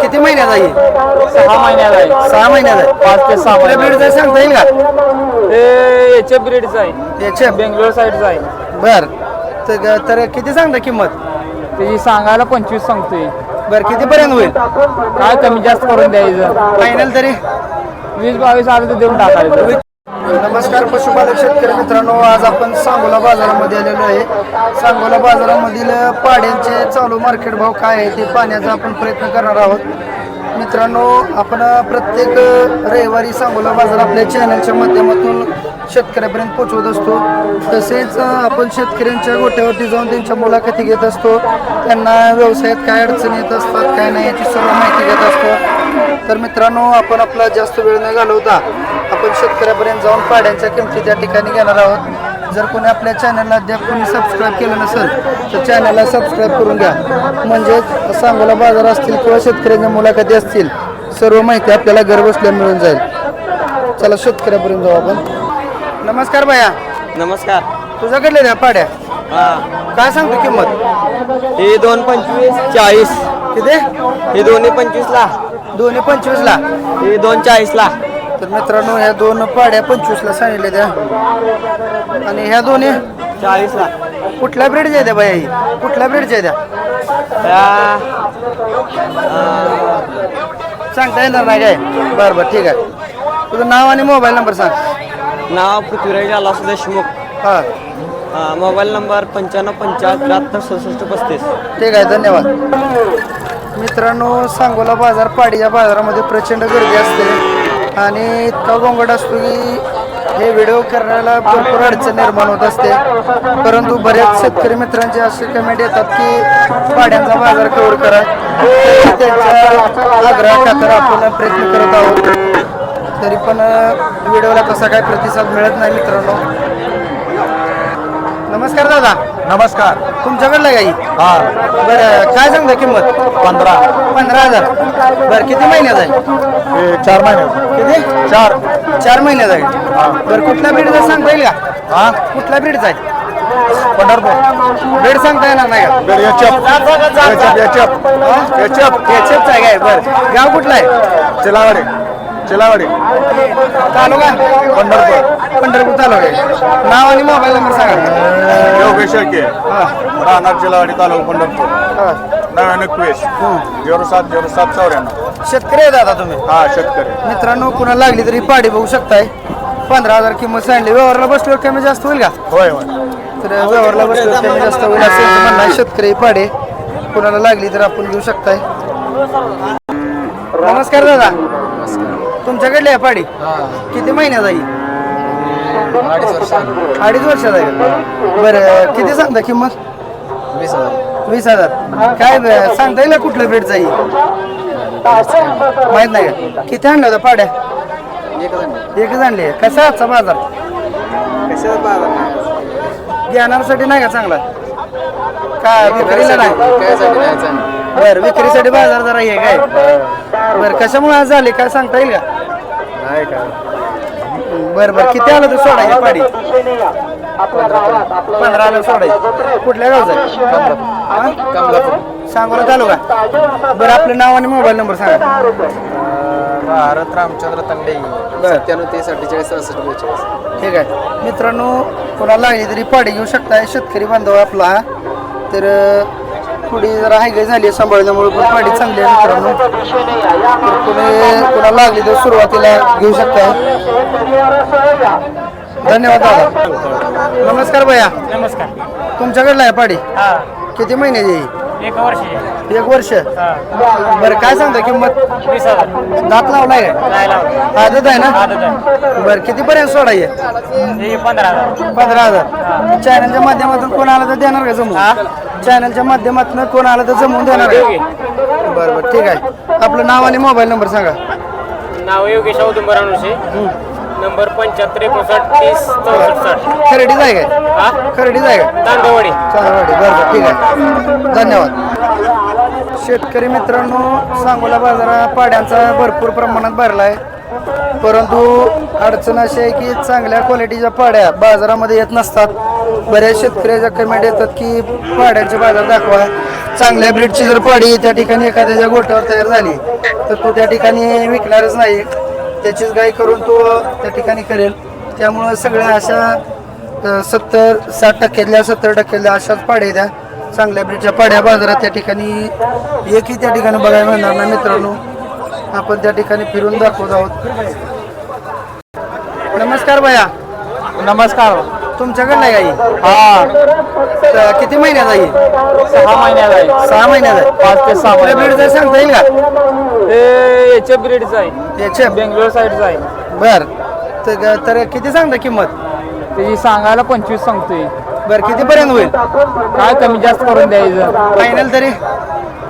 किती महिन्यात आहे? सहा महिन्याला आहे. सहा महिन्यात आहे. पाच ते सहा आपल्या महिन्यात ब्रीडचं सांगता येईल का? हे याच्या ब्रीडचं आहे. याच्या? बेंगलोर साईडचं आहे. बर. तर तर किती सांगता किंमत? त्याची सांगायला पंचवीस सांगतोय. बर कितीपर्यंत होईल? काय कमी जास्त करून द्यायचं? फायनल तरी? वीस बावीस आलं तर देऊन टाकायचं. नमस्कार पशुपालक शेतकरी मित्रांनो आज आपण सांगोला बाजारामध्ये आलेलो आहे. सांगोला बाजारामधील पाड्यांचे चालू मार्केट भाव काय आहे ते पाहण्याचा आपण प्रयत्न करणार आहोत. मित्रांनो आपण प्रत्येक रविवारी सांगोला बाजार आपल्या चॅनलच्या माध्यमातून शेतकऱ्यापर्यंत पोहोचवत असतो. तसेच आपण शेतकऱ्यांच्या गोट्यावरती जाऊन त्यांच्या मुलाखती घेत असतो. त्यांना व्यवसायात काय अडचणी येत असतात काय नाही याची सर्व माहिती घेत असतो. तर मित्रांनो आपण आपला जास्त वेळ न घालवता आपण शेतकऱ्यापर्यंत जाऊन पाड्यांच्या किमती त्या ठिकाणी घेणार आहोत. जर कोणी आपल्या चॅनलला अद्याप कोणी सबस्क्राईब केलं नसेल तर चॅनलला सबस्क्राईब करून घ्या. म्हणजेच सांगोला बाजार असतील किंवा शेतकऱ्यांच्या मुलाखती असतील सर्व माहिती आपल्याला घर बसल्या मिळून जाईल. चला शेतकऱ्यापर्यंत जाऊ आपण. नमस्कार भैया. नमस्कार. तुझ्याकडले द्या पाड्या? हा. काय सांगतो किंमत? हे दोन पंचवीस चाळीस. किती? हे दोन्ही पंचवीसला. दोन्ही पंचवीसला. हे दोन चाळीसला. तर मित्रांनो ह्या दोन पाड्या पंचवीसला सांगितल्या त्या. आणि ह्या दोन्ही चाळीसला. कुठल्या ब्रेडच्या द्या बाई? कुठल्या ब्रेडच्या द्या सांगता येणार नाही काय? बरं बरं ठीक आहे. तुझं नाव आणि मोबाईल नंबर सांग. नाव पृथ्वीराज आलास देशमुख. हां. हा, मोबाईल नंबर पंच्याण्णव पंचाळीस त्र्याहत्तर सदुसष्ट पस्तीस. ठीक आहे धन्यवाद. मित्रांनो सांगोला बाजार पाडीच्या बाजारामध्ये प्रचंड गर्दी असते. आणि इतका गोंगट असतो की हे व्हिडिओ करण्याला भरपूर अडचण निर्माण होत असते. परंतु बऱ्याच शेतकरी मित्रांचे असे कमेंट येतात की पाड्यांचा बाजार कव्हर करा. त्यांच्या आग्रहाखातर आपण प्रयत्न करत आहोत. तरी पण व्हिडिओला तसा काही प्रतिसाद मिळत नाही मित्रांनो. नमस्कार दादा. नमस्कार. तुमच्याकडलं काही? हा. बरं काय सांगता किंमत? पंधरा. पंधरा हजार. बरं किती महिन्यात आहे? हे चार महिने किती? चार. चार महिन्यात आहे. बरं कुठल्या ब्रीडचा सांगता येईल का? हा? कुठल्या ब्रीडचा आहे? पंढरपूर. ब्रीड सांगता येणार नाही का? बेड आहे काय? बरं. गाव कुठलं आहे? चिलावाडी. चिलावाडी. तालुका? पंढरपूर. पंढरपूर तालुका. आहे नाव आणि मोबाईल नंबर सांगा. योगेश शेळके. हां. राहणार चिलावाडी तालुका पंढरपूर. हां. नव्याण्णव एकवीस. झिरो सात झिरो सात चौऱ्याण्णव. शेतकरी आहे दादा तुम्ही? हा शेतकरी. मित्रांनो कुणाला लागली तरी पाडी बघू शकताय. पंधरा हजार किंमत सांगली. व्यवहारला बसल्यावर कमी जास्त होईल का? होय होय. तर व्यवहारला बसल्यावर कमी जास्त होईल असं यांचं म्हणणं आहे. शेतकरी पाडे. कुणाला लागली तर आपण घेऊ शकताय. नमस्कार. दादा. तुमच्याकडली आहे पाडी. किती महिन्यात आहे? अडीच वर्षात आहे का? बरं किती सांगता किंमत? वीस हजार. काय ब- सांगता येईल का कुठल्या आहे? माहीत नाही का? किती आणल्या होत्या पाड्या? एकच आणली. आहे कसा आजचा बाजार? घेणाऱ्यासाठी नाही का चांगला? का विक्रीला नाही? बर विक्रीसाठी बाजार जरा हे काय? बर कशामुळे आज झाले? काय सांगता येईल का? बर बर. किती आलं तर सोडायची पाडी? पंधरा आलं सोडायची. कुठल्या गावचा सांगोला तालुका. बरं आपलं नाव आणि मोबाईल नंबर सांगा. भारत रामचंद्र तांडे. बर. सत्त्याण्णव तेवीस अठ्ठेचाळीस सहासष्ट बेचाळीस. ठीक आहे. मित्रांनो कोणाला लागली तरी पाडी घेऊ शकताय. शेतकरी बांधव आपला. तर थोडी जरा हायगाय झाली आहे सांभाळल्यामुळे पण पाडी चांगली आहे मित्रांनो. तर कोणी कोणाला लागली तर सुरुवातीला घेऊ शकताय धन्यवाद दादा. नमस्कार भैया. नमस्कार. तुमच्याकडला आहे पाडी. किती महिन्याची? एक वर्ष. एक वर्ष? बरं काय सांगता किंमत? वीस हजार. दात लावलाय काय? नाही लावलं. आदत आहे ना? आदत आहे. बरं कितीपर्यंत सोडाय हे पंधरा हजार. पंधरा हजार. चॅनलच्या माध्यमातून कोण आलं तर देणार का जमून? चॅनलच्या माध्यमातून कोण आलं तर जमवून देणार का बरं बरं ठीक आहे. आपलं नाव आणि मोबाईल नंबर सांगा. नाव योगेश औदुंबर अनुषे नंबर पंच्याहत्तर एकोणसाठ तीस चौसष्ट. साठ खरेडीच आहे काय? हा? खरेडीच आहे का तांदवडी चालवाडी बरं ठीक आहे. धन्यवाद. शेतकरी मित्रांनो सांगोला बाजारा पाड्यांचा भरपूर प्रमाणात भरला आहे. परंतु अडचण अशी आहे की चांगल्या क्वालिटीच्या पाड्या बाजारामध्ये येत नसतात. बऱ्याच शेतकऱ्याच्या कमेंट येतात की पाड्यांचे बाजार दाखवा. चांगल्या ब्रीडची जर पाडी त्या ठिकाणी एखाद्याच्या गोठ्यावर तयार झाली तर तो त्या ठिकाणी विकणारच नाही. त्याचीच गाय करून तो त्या ठिकाणी करेल. त्यामुळं सगळ्या अशा सत्तर साठ टक्क्यातल्या सत्तर टक्क्यातल्या अशाच पाड्या त्या चांगल्या ब्रीडच्या पाड्या बाजारात त्या ठिकाणी एकही त्या ठिकाणी बघायला मिळणार नाही मित्रांनो. आपण त्या ठिकाणी फिरून दाखवत आहोत. नमस्कार भैया. नमस्कार. तुमच्याकडे नाही गाई हा? किती महिन्यात आहे सहा महिन्याला आहे. सहा महिन्यात आहे. पाच ते सहा महिन्यात ब्रीड सांगता येईल का? ते याच्या ब्रीडचं आहे. याचे बेंगलोर साईडचं आहे. बर. तर तर किती सांगता किंमत? त्याची सांगायला पंचवीस सांगतोय. बर किती पर्यंत होईल? काय कमी जास्त करून द्यायचं? फायनल तरी?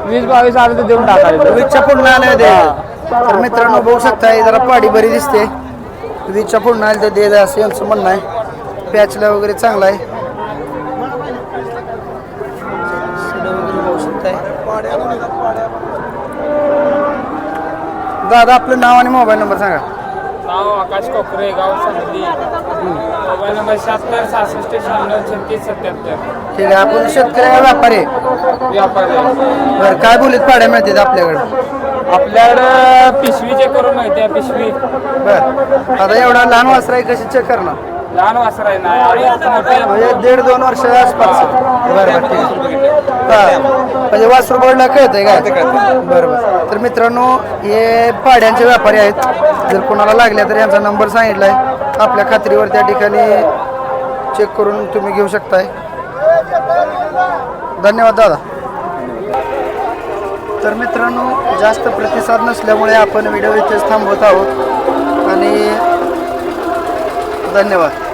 वीस बावीस आलं तर देऊन टाकायचं वीसच्या पुढं आलं दे तर मित्रांनो बघू शकता जरा पाडी बरी दिसते. वीसच्या पुढं आलं तर दे असं यांचं म्हणणं आहे. पॅचला वगैरे चांगला आहे शिडं वगैरे बघू शकताय. दादा आपलं नाव आणि मोबाईल नंबर सांगा. नाव आकाश कोकरे गाव सांगली. मोबाईल नंबर शहात्तर सहासष्ट शहाण्णव छत्तीस सत्याहत्तर. ठीक आहे आपण शेतकरी आहे, व्यापारी आहे? व्यापार आहे. बरं काय बोलीत पाड्या मिळतात आपल्याकडे? आपल्याकडं पिशवी चेक करून माहिती आहे पिशवी. बर आता एवढा लहान वासरा आहे कशी चेक करणार? लहान वासर आहे ना म्हणजे दीड दोन वर्षाच्या आसपास बरं बरं ठीक आहे. हा. म्हणजे वासरू बोर्डला कळतंय काय बरं बरं. तर मित्रांनो हे पाड्यांचे व्यापारी आहेत. जर कोणाला लागल्या तर यांचा नंबर सांगितलाय. आपल्या खात्रीवर त्या ठिकाणी चेक करून तुम्ही घेऊ शकताय. धन्यवाद दादा. तर मित्रांनो जास्त प्रतिसाद नसल्यामुळे आपण व्हिडिओ इथेच थांबवत आहोत. आणि धन्यवाद.